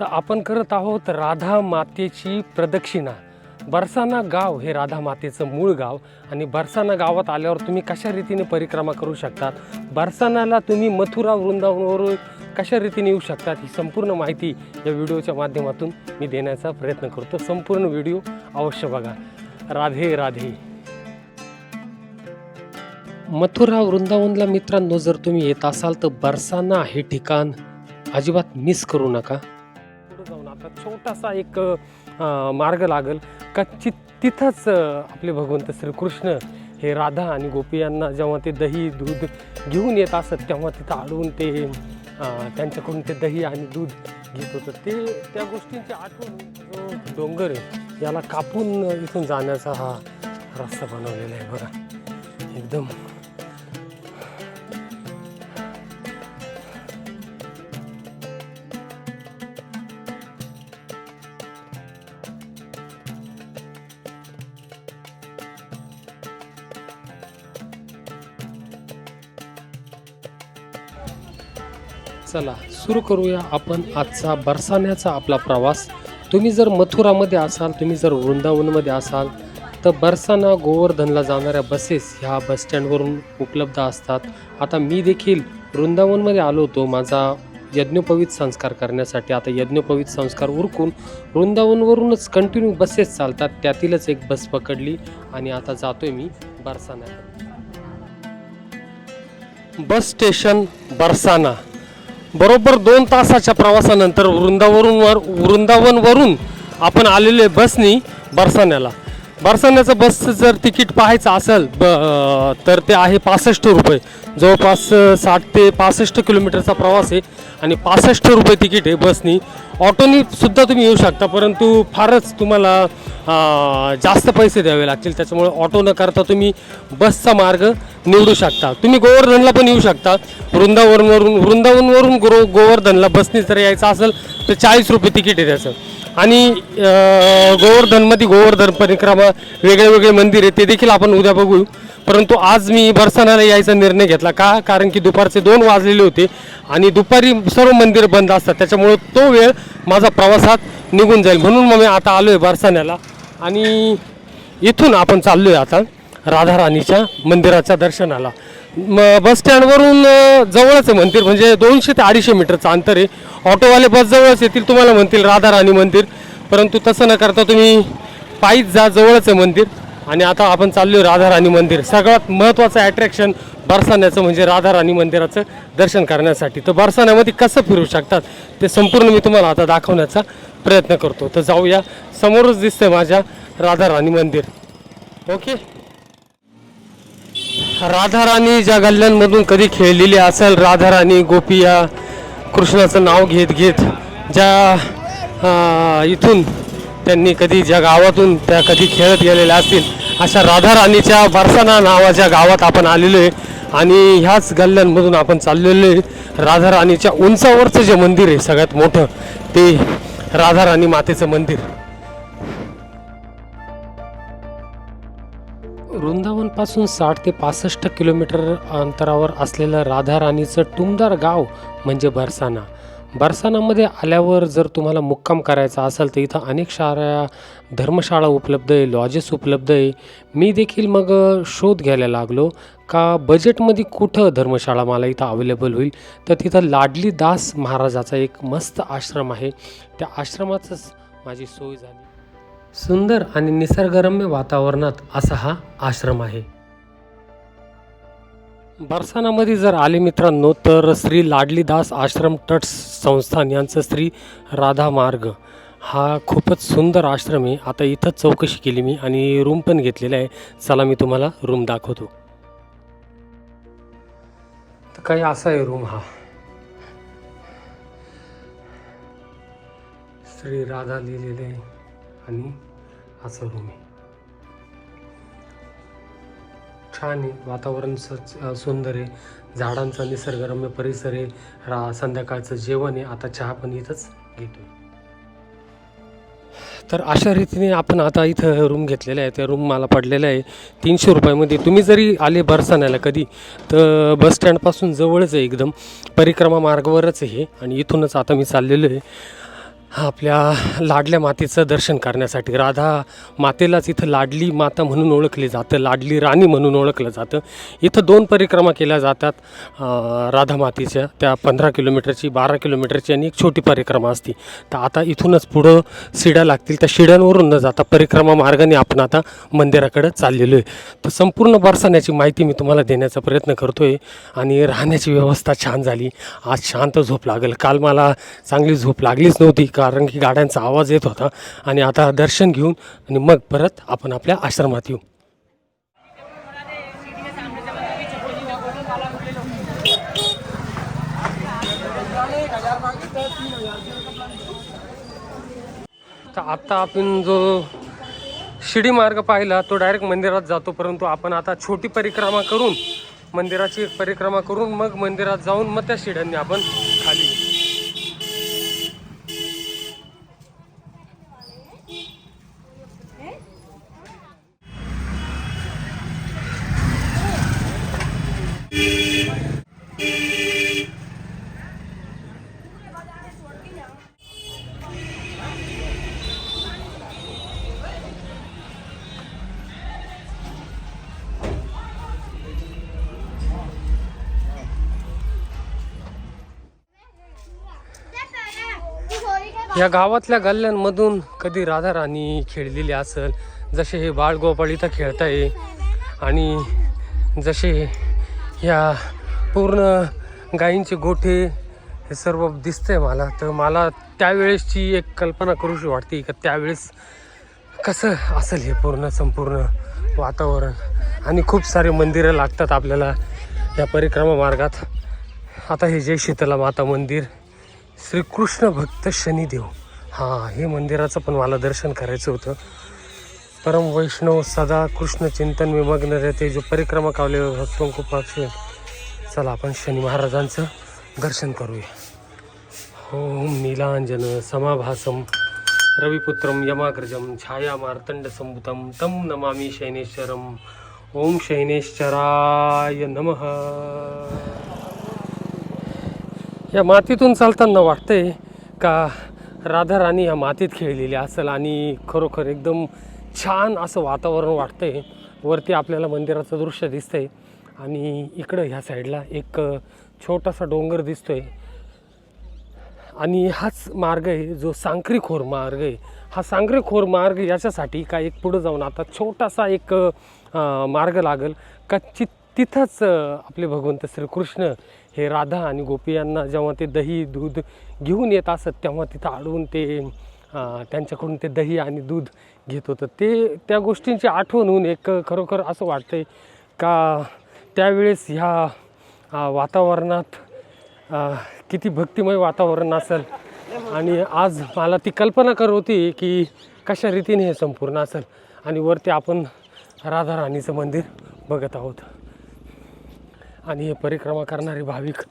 तर आपण करत आहोत राधा मातेची प्रदक्षिणा. बरसाना गाव हे राधा मातेचं मूळ गाव आणि बरसाना गावात आल्यावर तुम्ही कशा रीतीने परिक्रमा करू शकतात? बरसानाला तुम्ही मथुरा वृंदावनवरून कशा रीतीने येऊ शकतात? ही संपूर्ण माहिती या व्हिडिओच्या माध्यमातून मी देण्याचा प्रयत्न करतो. संपूर्ण व्हिडिओ अवश्य बघा. राधे राधे. मथुरा वृंदावनला मित्रांनो जर तुम्ही येत असाल तर बरसाना हे ठिकाण अजिबात मिस करू नका. छोटासा एक मार्ग लागेल. का ति तिथंच आपले भगवंत श्रीकृष्ण हे राधा आणि गोपी यांना जेव्हा ते दही दूध घेऊन येत असत तेव्हा तिथं अडवून ते त्यांच्याकडून ते दही आणि दूध घेत होतं. ते त्या गोष्टींची आठवण जो डोंगर आहे याला कापून इथून जाण्याचा हा रस्ता बनवलेला आहे. बघा एकदम चला सुरू करूया आपण आजचा बरसाण्याचा आपला प्रवास. तुम्ही जर मथुरामध्ये असाल तुम्ही जर वृंदावनमध्ये असाल तर बरसाना गोवर्धनला जाणाऱ्या बसेस ह्या बसस्टँडवरून उपलब्ध असतात. आता मी देखील वृंदावनमध्ये आलो होतो माझा यज्ञोपवीत संस्कार करण्यासाठी. आता यज्ञोपवीत संस्कार उरकून वृंदावनवरूनच कंटिन्यू बसेस चालतात. त्यातीलच एक बस पकडली आणि आता जातोय मी बरसाना बस स्टेशन बरसाना. बरोबर दोन तासाच्या प्रवासानंतर वृंदावरून वृंदावनवरून आपण आलेले बसनी बरसाण्याला. बरसाण्याचं बसचं जर तिकीट पाहायचं असेल ब तर ते आहे पासष्ट रुपये. जवळपास साठ ते पासष्ट किलोमीटरचा प्रवास आहे आणि पासष्ट रुपये तिकीट आहे बसनी. ऑटोनी सुद्धा तुम्ही येऊ शकता परंतु फारच तुम्हाला जास्त पैसे द्यावे लागतील. त्याच्यामुळे ऑटो न करता तुम्ही बसचा मार्ग निवडू शकता. तुम्ही गोवर्धनला पण येऊ शकता. वृंदावनवरून वृंदावनवरून गो गोवर्धनला बसनी जर यायचं असेल तर चाळीस रुपये तिकीट आहे त्याचं. आणि गोवर्धनमध्ये गोवर्धन परिक्रमा वेगळे वेगळे मंदिर आहे ते देखील आपण उद्या बघू परंतु आज मी बरसनाला यायचा निर्णय घेतला. का? कारण की दुपारचे दोन वाजलेले होते आणि दुपारी सर्व मंदिर बंद असतात. त्याच्यामुळं तो वेळ माझा प्रवासात निघून जाईल. म्हणून मग मी आता आलो आहे बरसाण्याला आणि इथून आपण चाललो आहे आता राधाराणीच्या मंदिराच्या दर्शनाला. बस स्टँडवरून जवळच आहे मंदिर. म्हणजे दोनशे ते अडीचशे मीटरचं अंतर आहे. ऑटोवाले बस जवळच येतील तुम्हाला म्हणतील राधाराणी मंदिर. परंतु तसं न करता तुम्ही पायीच जा जवळच आहे मंदिर. आणि आता आपण चाललो आहे राधाराणी मंदिर. सगळ्यात महत्त्वाचं ॲट्रॅक्शन बरसाण्याचं म्हणजे राधाराणी मंदिराचं दर्शन करण्यासाठी. तर बरसाण्यामध्ये कसं फिरू शकतात ते संपूर्ण मी तुम्हाला आता दाखवण्याचा प्रयत्न करतो. तर जाऊया. समोरच दिसतंय माझ्या राधाराणी मंदिर. ओके? राधाराणी ज्या गल्ल्यांमधून कधी खेळलेली असेल राधाराणी गोपिया कृष्णाचं नाव घेत घेत ज्या इथून त्यांनी कधी ज्या गावातून त्या कधी खेळत गेलेल्या असतील अशा राधाराणीच्या बरसाना नावाच्या गावात आपण आलेलो आहे. आणि ह्याच गल्ल्यांमधून आपण चाललेलो आहे. राधाराणीच्या उंचावरचं जे मंदिर आहे सगळ्यात मोठं ते राधाराणी मातेचं मंदिर. वृंदावनपासून साठ ते पासष्ट किलोमीटर अंतरावर असलेलं राधाराणीचं टुमदार गाव म्हणजे बरसाना. बरसानामध्ये आल्यावर जर तुम्हाला मुक्काम करायचा असेल तर इथं अनेक साऱ्या धर्मशाळा उपलब्ध आहे लॉजेस उपलब्ध आहे. मी देखील मग शोध घ्यायला लागलो का बजेटमध्ये कुठं धर्मशाळा मला इथं अवेलेबल होईल? तर तिथं लाडली दास महाराजाचा एक मस्त आश्रम आहे. त्या आश्रमाचंच माझी सोय झाली. सुंदर आणि निसर्गरम्य वातावरणात असा हा आश्रम आहे. बरसानामध्ये जर आले मित्रांनो तर श्री लाडलीदास आश्रम टट्स संस्थान यांचं श्री राधा मार्ग हा खूपच सुंदर आश्रम आहे. आता इथंच चौकशी केली मी आणि रूम पण घेतलेला आहे. चला मी तुम्हाला रूम दाखवतो. तर काही असा आहे रूम हा. श्री राधा लिहिलेलं आहे. आणि असं हो रूम आहे छान आहे. वातावरण सच सुंदर आहे. झाडांचा निसर्गरम्य परिसर आहे. रा संध्याकाळचं जेवण आहे. आता चहा पण इथंच घेतो तर अशा रीतीने आपण आता इथं रूम घेतलेला आहे. त्या रूम मला पडलेला आहे. तीनशे रुपयामध्ये. तुम्ही जरी आले बरसाण्याला कधी तर बस स्टँडपासून जवळच आहे एकदम. परिक्रमा मार्गावरच आहे आणि इथूनच आता मी चाललेलो आहे. आपल्या लाडल्या मातेचं दर्शन करण्यासाठी. राधा मातेलाच इथं लाडली माता म्हणून ओळखली जातं लाडली राणी म्हणून ओळखलं जातं. इथं दोन परिक्रमा केल्या जातात राधा मातेच्या. त्या पंधरा किलोमीटरची बारा किलोमीटरची आणि एक छोटी परिक्रमा असती. तर आता इथूनच पुढं शिड्या लागतील. त्या शिड्यांवरून न जाता परिक्रमा मार्गाने आपण आता मंदिराकडे चाललेलो आहे. तर संपूर्ण बरसाण्याची माहिती मी तुम्हाला देण्याचा प्रयत्न करतो आहे आणि राहण्याची व्यवस्था छान झाली. आज शांत झोप लागेल. काल मला चांगली झोप लागलीच नव्हती. कारण की गाड्यांचा आवाज येत होता. आणि आता दर्शन घेऊन आणि मग परत आपण आपल्या आश्रमात येऊ. तर आत्ता आपण जो शिडी मार्ग पाहिला तो डायरेक्ट मंदिरात जातो. परंतु आपण आता छोटी परिक्रमा करून मंदिराची एक परिक्रमा करून मग मंदिरात जाऊन मग त्या शिड्यांनी आपण खाली या गावातल्या गल्ल्यांमधून कधी राधा राणी खेळलेली असेल जसे हे बाळगोपाळ इथं खेळताय आणि जसे या पूर्ण गायींचे गोठे हे सर्व दिसतंय मला. तर मला त्यावेळेसची एक कल्पना करूशी वाटते का त्यावेळेस कसं असेल हे पूर्ण संपूर्ण वातावरण. आणि खूप सारे मंदिरं लागतात आपल्याला या परिक्रमा मार्गात. आता हे जय शीतला माता मंदिर. श्रीकृष्ण भक्त शनिदेव. हां हे मंदिराचं पण मला दर्शन करायचं होतं. परम वैष्णव सदा कृष्ण चिंतन विमग्न रहते जो परिक्रमा कावले भक्तों को पक्ष चला आपण शनी महाराजांचं दर्शन करूया। ओम नीलांजन समाभासम रविपुत्रम यमाग्रजम छाया मार्तंड संभुतम तम नमामि शैनेश्वरम ओम शैनेश्वराय नमः। या मातीतून चालताना वाटतंय का राधा राणी या मातीत खेळलेली असेल आणि खरोखर एकदम छान असं वातावरण वाटतंय. वरती आपल्याला मंदिराचं दृश्य दिसतंय. आणि इकडं ह्या साईडला एक छोटासा डोंगर दिसतोय. आणि हाच मार्ग आहे जो सांक्रीखोर मार्ग आहे. हा सांक्रीखोर मार्ग याच्यासाठी का एक पुढं जाऊन आता छोटासा एक मार्ग लागेल. का तिथंच आपले भगवंत श्रीकृष्ण हे राधा आणि गोपी यांना जेव्हा ते दही दूध घेऊन येत असत तेव्हा तिथं अडवून ते त्यांच्याकडून ते दही आणि दूध घेत होतं. ते त्या गोष्टींची आठवण होऊन एक खरोखर असं वाटतं आहे का त्यावेळेस ह्या वातावरणात किती भक्तिमय वातावरण असेल. आणि आज मला ती कल्पना करत होती की कशा रीतीने हे संपूर्ण असेल. आणि वरती आपण राधाराणीचं मंदिर बघत आहोत. आणि हे परिक्रमा करणारे भाविक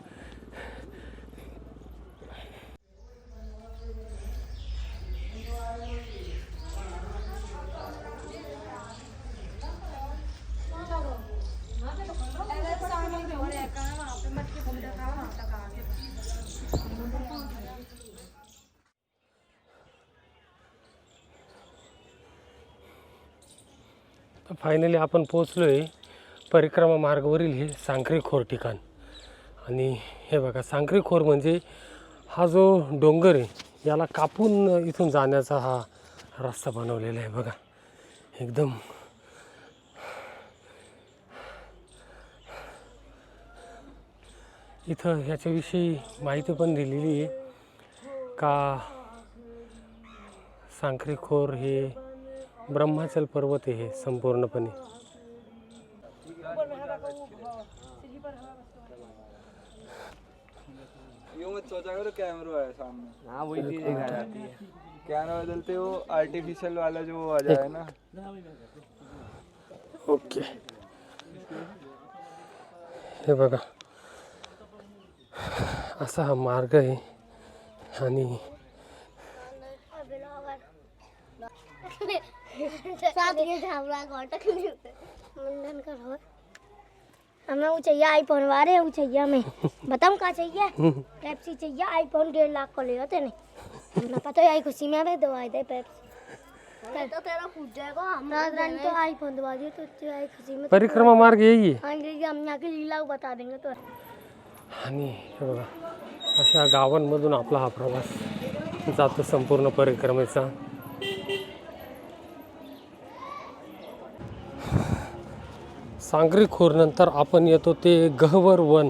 फायनली आपण पोचलो आहे परिक्रमा मार्गावरील हे सांखरीखोर ठिकाण. आणि हे बघा सांखरीखोर म्हणजे हा जो डोंगर आहे याला कापून इथून जाण्याचा हा रस्ता बनवलेला आहे बघा. एकदम इथं ह्याच्याविषयी माहिती पण दिलेली आहे का सांखरीखोर हे ब्रह्माचल पर्वत हे संपूर्णपणे. सोचा करो कैमरा है सामने. हाँ वही चीज़ दिखा जाती है कैमरा बदलते वो आर्टिफिशियल वाला जो वो आ जाए ना. ओके. हे बघा. असा हा मार्ग आहे आणि साथ ये झावरा घटक मुंडन कर हमें वो चाहिए आईफोन वाले वो चाहिए हमें। बताऊँ कहाँ चाहिए? पेप्सी चाहिए आईफोन डेढ़ लाख को ले होते नहीं ना पता है आई खुशी में हमें दवाई दे पेप्सी तो तेरा फूट जाएगा हम रात रानी तो आईफोन दवा दिए तो आई खुशी में परिक्रमा मार्ग यही आहे हाँ ये हम यहाँ की लीला बता देंगे तो। आणि हे बघा। अशा गावांमधून आपला हा प्रवास जातो संपूर्ण परिक्रमेचा. सांगरी खोरनंतर आपण येतो ते गहवर वन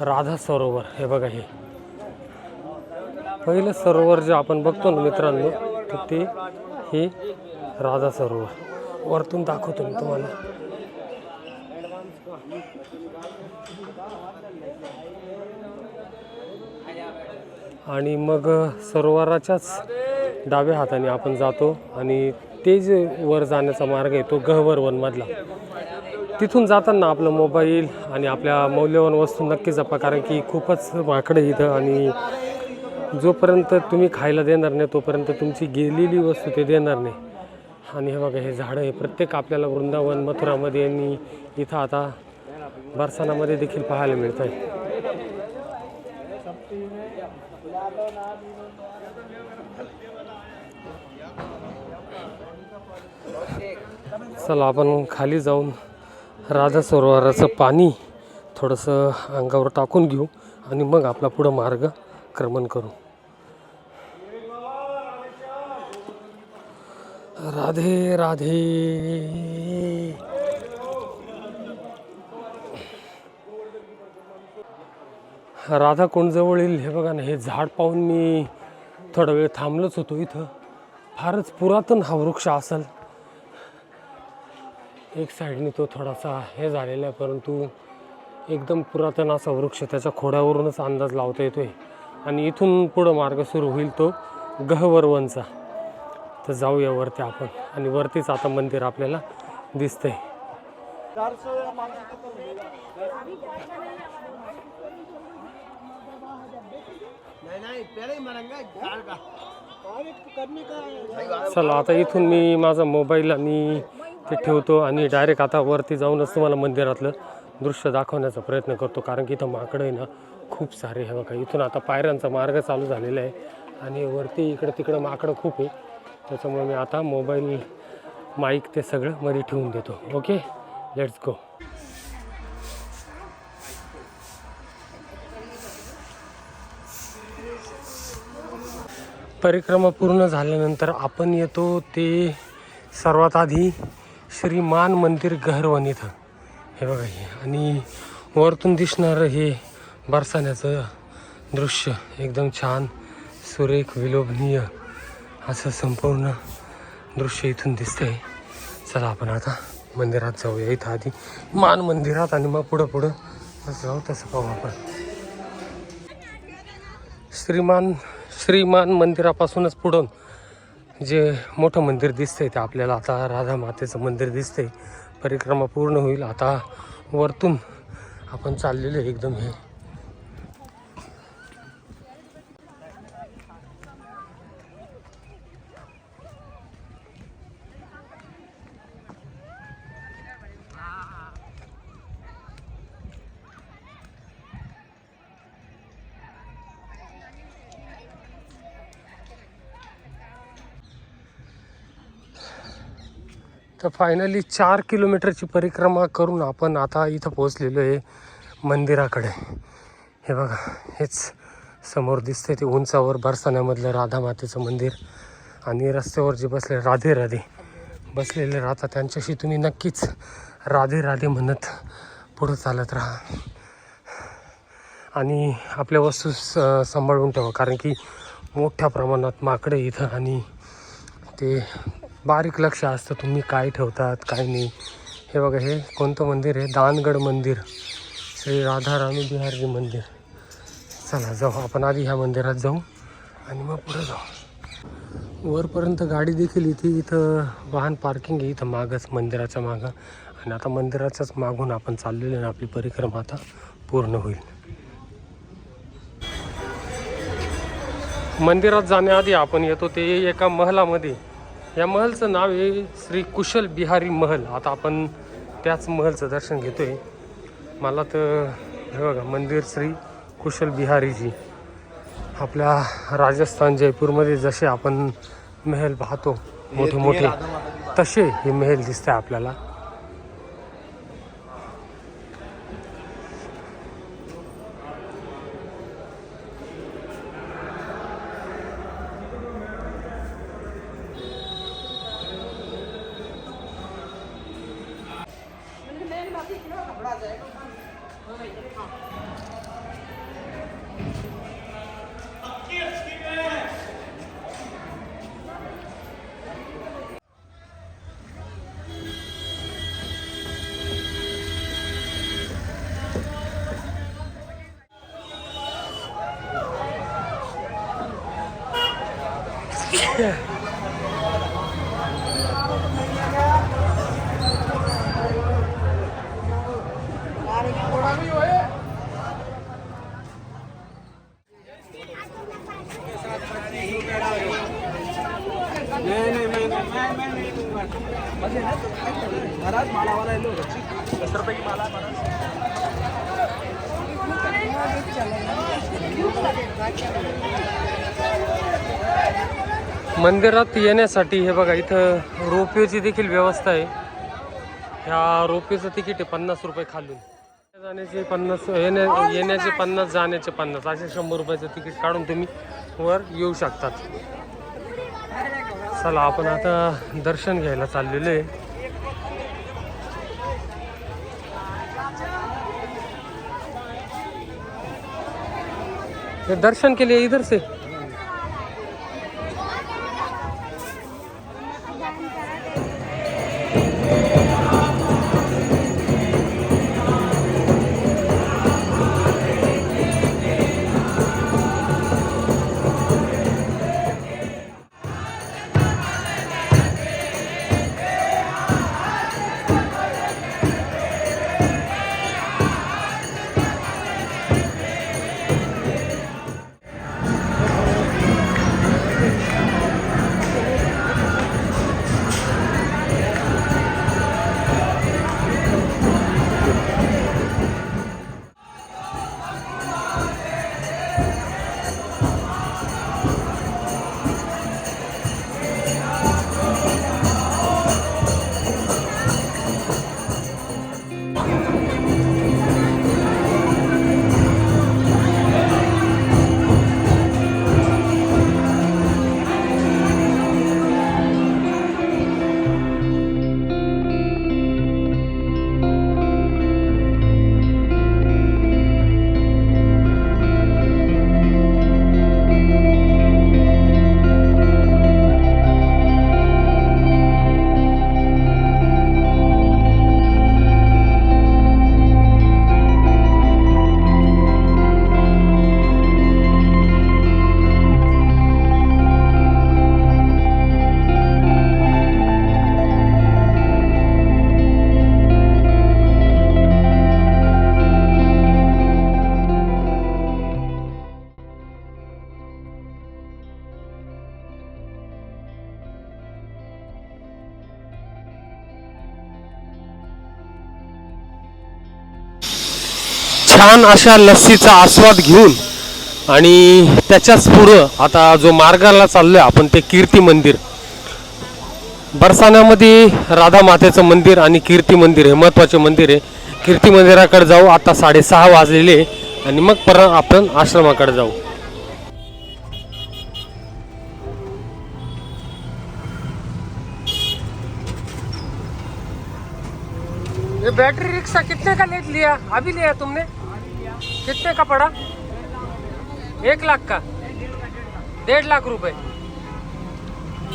राधा सरोवर. हे बघा हे. पहिलं सरोवर जे आपण बघतो ना मित्रांनो तर ते हे राधा सरोवर. वरतून दाखवतो मी तुम्हाला. आणि मग सरोवराच्याच डाव्या हाताने आपण जातो आणि ते जे वर जाण्याचा मार्ग आहे तो गहवर वनमधला. तिथून जाताना आपलं मोबाईल आणि आपल्या मौल्यवान वस्तू नक्की जपा कारण की खूपच माकडं इथं. आणि जोपर्यंत तुम्ही खायला देणार नाही तोपर्यंत तुमची गेलेली वस्तू ते देणार नाही. आणि हे बघा हे झाडं हे प्रत्येक आपल्याला वृंदावन मथुरामध्ये आणि इथं आता बरसानामध्ये देखील पाहायला मिळत आहे चला आपण खाली जाऊन राधा सरोवराचं पाणी थोडंसं अंगावर टाकून घेऊ आणि मग आपला पुढं मार्ग क्रमण करू. राधे राधे. राधा कोणजवळ येईल. हे बघा ना हे झाड पाहून मी थोडा वेळ थांबलोच होतो इथं. फारच पुरातन हा वृक्ष असेल. एक साईडने तो थोडासा हे झालेला आहे परंतु एकदम पुरातन असा वृक्ष त्याच्या खोड्यावरूनच अंदाज लावता येतोय. आणि इथून पुढं मार्ग सुरू होईल तो गहवरवनचा. तर जाऊया वरती आपण. आणि वरतीच आता मंदिर आपल्याला दिसतंय. चला आता इथून मी माझा मोबाईल आणि ते ठेवतो आणि डायरेक्ट आता वरती जाऊनच तुम्हाला मंदिरातलं दृश्य दाखवण्याचा प्रयत्न करतो. कारण की इथं माकडं आहे ना खूप सारे हे बघा. इथून आता पायऱ्यांचा मार्ग चालू झालेला आहे. आणि वरती इकडं तिकडं माकडं खूप आहे. त्याच्यामुळे मी आता मोबाईल माईक ते सगळं मध्ये ठेवून देतो. ओके लेट्स गो परिक्रमा पूर्ण झाल्यानंतर आपण येतो ते सर्वात आधी श्री मान मंदिर गहरवन इथं. हे बघा हे. आणि वरतून दिसणारं हे बरसाण्याचं दृश्य. एकदम छान सुरेख विलोभनीय असं संपूर्ण दृश्य इथून दिसतंय. चला आपण आता मंदिरात जाऊया. इथं आधी मान मंदिरात आणि मग पुढं पुढं जाऊ तसं पाहू आपण. श्रीमान श्रीमान मंदिरापासूनच पुढं जे मोठं मंदिर दिसतंय ते आपल्याला आता राधा मातेचं मंदिर दिसतंय. परिक्रमा पूर्ण होईल. आता वरतून आपण चाललेलो आहे एकदम हे. तर फायनली चार किलोमीटरची परिक्रमा करून आपण आता इथं पोहोचलेलो आहे मंदिराकडे. हे बघा हेच समोर दिसते ते उंचावर बरसाण्यामधलं राधा मातेचं मंदिर आणि रस्त्यावर जे बसले राधे राधे बसलेले राहतात. त्यांच्याशी तुम्ही नक्कीच राधे राधे म्हणत पुढं चालत राहा. आणि आपल्या वस्तू स सांभाळून ठेवा कारण की मोठ्या प्रमाणात माकडे इथं आणि ते बारीक लक्ष असतं तुम्ही काय ठेवतात काय नाही. हे बघा हे कोणतं मंदिर आहे? दानगड मंदिर. श्री राधाराणी बिहारजी मंदिर. चला जाऊ. आपण आधी ह्या मंदिरात जाऊ आणि मग पुढे जाऊ. वरपर्यंत गाडी देखील इथे इथं वाहन पार्किंग आहे. इथं मागच मंदिराच्या मागं. आणि आता मंदिराच्याच मागून आपण चाललेलो आहे आपली परिक्रमा आता पूर्ण होईल. मंदिरात जाण्याआधी आपण येतो ते एका महलामध्ये. या महलचं नाव आहे श्री कुशल बिहारी महल. आता आपण त्याच महलचं दर्शन घेतोय. मला तर हे बघा मंदिर श्री कुशल बिहारीजी. आपल्या राजस्थान जयपूरमध्ये जसे आपण महल पाहतो मोठे मोठे तसे हे महल दिसते आपल्याला. मंदिरात येण्यासाठी हे बघा इथं रोपवेची देखील व्यवस्था आहे. ह्या रोपवेचं तिकीट आहे पन्नास रुपये खालून. जाण्याचे पन्नास येण्या येण्याचे पन्नास जाण्याचे पन्नास असे शंभर रुपयाचं तिकीट काढून तुम्ही वर येऊ शकतात. चला आपण आता दर्शन घ्यायला चाललेलो आहे. दर्शन के लिए इधर से छान अशा लस्सीचा आस्वाद घेऊन आणि त्याच्याच पुढं आता जो मार्गाला चाललोय आपण ते कीर्ती मंदिर. बरसाण्यामध्ये राधा मातेचं मंदिर आणि कीर्ती मंदिर हे महत्त्वाचे मंदिर आहे. कीर्ती मंदिराकडे जाऊ आता साडेसहा वाजलेले आणि मग पर आपण आश्रमाकडे जाऊ. ये बैटरी रिक्शा कितने का ले लिया? अभी लिया तुमने? कितने का पड़ा? एक लाख का? डेढ़ लाख रुपये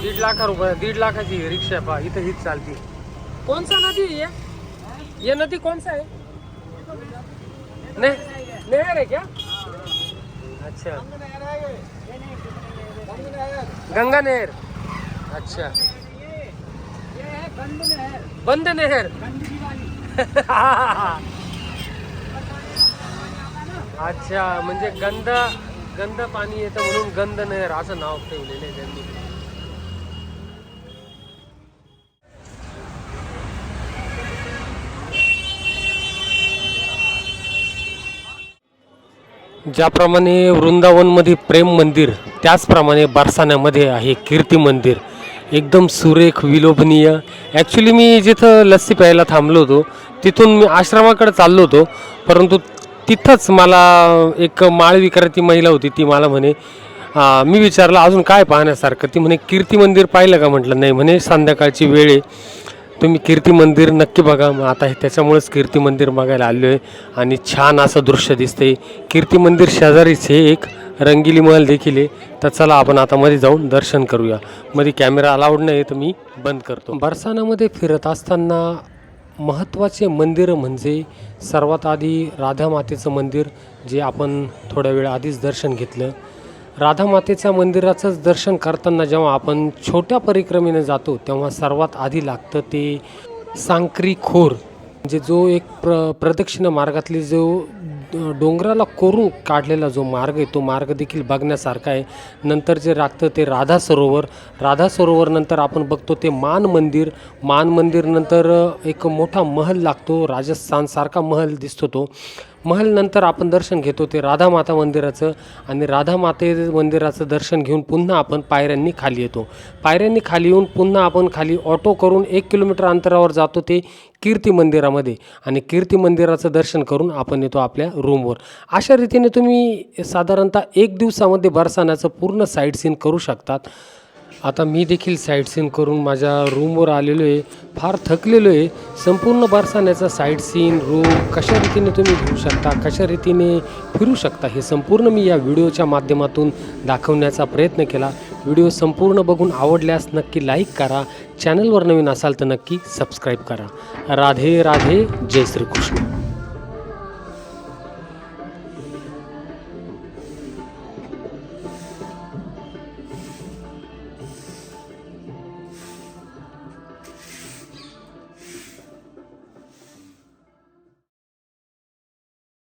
दीड लाख रुपये दीड लाखाची ही रिक्षा पहा इथं हीच चालती कौन सा नदी है ये? ये नदी कौन सा है? ने नहर है क्या? अच्छा। गंगा नहर। अच्छा। बंद नहर। बंद नहर अच्छा म्हणजे गंध गंध पाणी येतं म्हणून गंध नहर असं नाव ठेवलेलं आहे त्यांनी. ज्याप्रमाणे वृंदावनमध्ये प्रेम मंदिर त्याचप्रमाणे बारसाण्यामध्ये आहे कीर्ती मंदिर. एकदम सुरेख विलोभनीय. ॲक्च्युली मी जिथं लस्सी प्यायला थांबलो होतो तिथून मी आश्रमाकडे चाललो होतो परंतु तिथंच मला एक माळ विक्रेती महिला होती ती मला म्हणे मी विचारलं अजून काय पाहण्यासारखं? ती म्हणे कीर्ती मंदिर पाहिलं का? म्हटलं नाही म्हणे संध्याकाळची वेळ आहे. तुम्ही कीर्ती मंदिर नक्की बघा. मग आता हे त्याच्यामुळेच कीर्ती मंदिर बघायला आलो आहे आणि छान असं दृश्य दिसते कीर्ती मंदिर शेजारीच हे एक रंगिली महल देखील आहे. तर चला आपण आता मध्ये जाऊन दर्शन करूया. मध्ये कॅमेरा अलाउड नाही तर मी बंद करतो. बरसानामध्ये फिरत असताना महत्त्वाचे मंदिर म्हणजे सर्वात आधी राधा मातेचं मंदिर जे आपण थोड्या वेळ आधीच दर्शन घेतलं. राधा मातेच्या मंदिराचंच दर्शन करताना जेव्हा आपण छोट्या परिक्रमेने जातो तेव्हा सर्वात आधी लागतं ते सांक्री खोर म्हणजे जो एक प्र प्रदक्षिणा मार्गातली जो डोंगराला कोरून काढलेला जो मार्ग आहे तो मार्ग देखील बघण्यासारखा आहे. नंतर जे लागतं ते राधा सरोवर. राधा सरोवर नंतर आपण बघतो ते मान मंदिर. मान मंदिर नंतर एक मोठा महल लागतो. राजस्थानसारखा महल दिसतो तो. महल नंतर आपण दर्शन घेतो ते राधा माता मंदिराचं आणि राधा माते मंदिराचं दर्शन घेऊन पुन्हा आपण पायऱ्यांनी खाली येतो. पायऱ्यांनी खाली येऊन पुन्हा आपण खाली ऑटो करून एक किलोमीटर अंतरावर जातो ते कीर्ती मंदिरामध्ये आणि कीर्ती मंदिराचं दर्शन करून आपण येतो आपल्या रूमवर. अशा रीतीने तुम्ही साधारणतः एक दिवसामध्ये बरसाण्याचं पूर्ण साईट सीन करू शकतात. आता मी देखील साईट सीन करून माझ्या रूमवर आलेलो आहे. फार थकलेलो आहे. संपूर्ण बारसाण्याचा साईट सीन रूम कशा रीतीने तुम्ही घेऊ शकता कशा रीतीने फिरू शकता हे संपूर्ण मी या व्हिडिओच्या माध्यमातून दाखवण्याचा प्रयत्न केला. व्हिडिओ संपूर्ण बघून आवडल्यास नक्की लाईक करा. चॅनलवर नवीन असाल तर नक्की सबस्क्राईब करा. राधे राधे जय श्रीकृष्ण.